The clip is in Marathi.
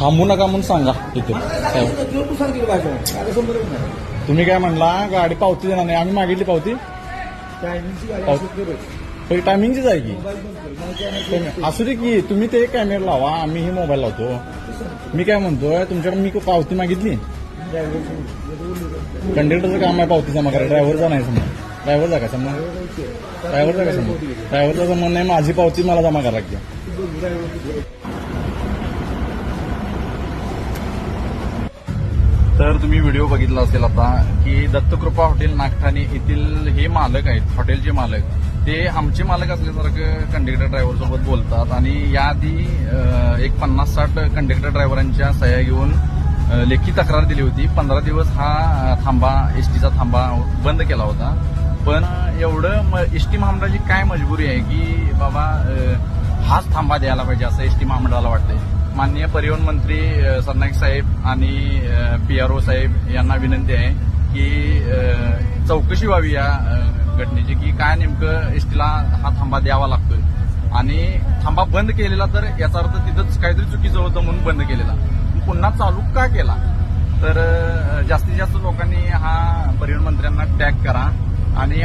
थांबू नका म्हणून सांगा इथे साहेब तू सांगते भाषा आता संबंधच नाही? तुम्ही काय म्हणला गाडी पावती देणार नाही. आम्ही मागितली पावती? टायमिंगची गाडी पाव- असेल तरच. तरी टायमिंगचीच आहे की? असू दे की तुम्ही ते कॅमेरा लावा आम्ही ही मोबाईल लावतो. मी काय म्हणतोय तुमच्याकडे मी पावती मागितली? कंडक्टरचं काम आहे पावती जमा करा ड्रायव्हरचा नाही समजा ड्रायव्हरचा काय समजा ड्रायव्हरचा काय समजा ड्रायव्हरचा संबंध नाही माझी पावती मला जमा करा लागते तर तुम्ही व्हिडिओ बघितला असेल आता की दत्तकृपा हॉटेल नागठाणे येथील हे मालक आहेत हॉटेलचे मालक ते आमचे मालक असल्यासारखं कंडक्टर ड्रायव्हर सोबत बोलतात आणि याआधी एक पन्नास साठ कंडक्टर ड्रायव्हरांच्या सह्या घेऊन लेखी तक्रार दिली होती. पंधरा दिवस हा थांबा एसटीचा थांबा बंद केला होता. पण एवढं एसटी महामंडळाची काय मजबुरी आहे की बाबा हाच थांबा द्यायला पाहिजे असं एसटी महामंडळाला वाटतंय? माननीय परिवहन मंत्री सरनाईक साहेब आणि पी आर ओ साहेब यांना विनंती आहे की चौकशी व्हावी या घटनेची की काय नेमकं एसटीला हा थांबा द्यावा लागतोय. आणि थांबा बंद केलेला तर याचा अर्थ तिथंच काहीतरी चुकीचं होतं म्हणून बंद केलेला. पुन्हा चालू का केला? तर जास्तीत जास्त लोकांनी हा परिवहन मंत्र्यांना टॅग करा आणि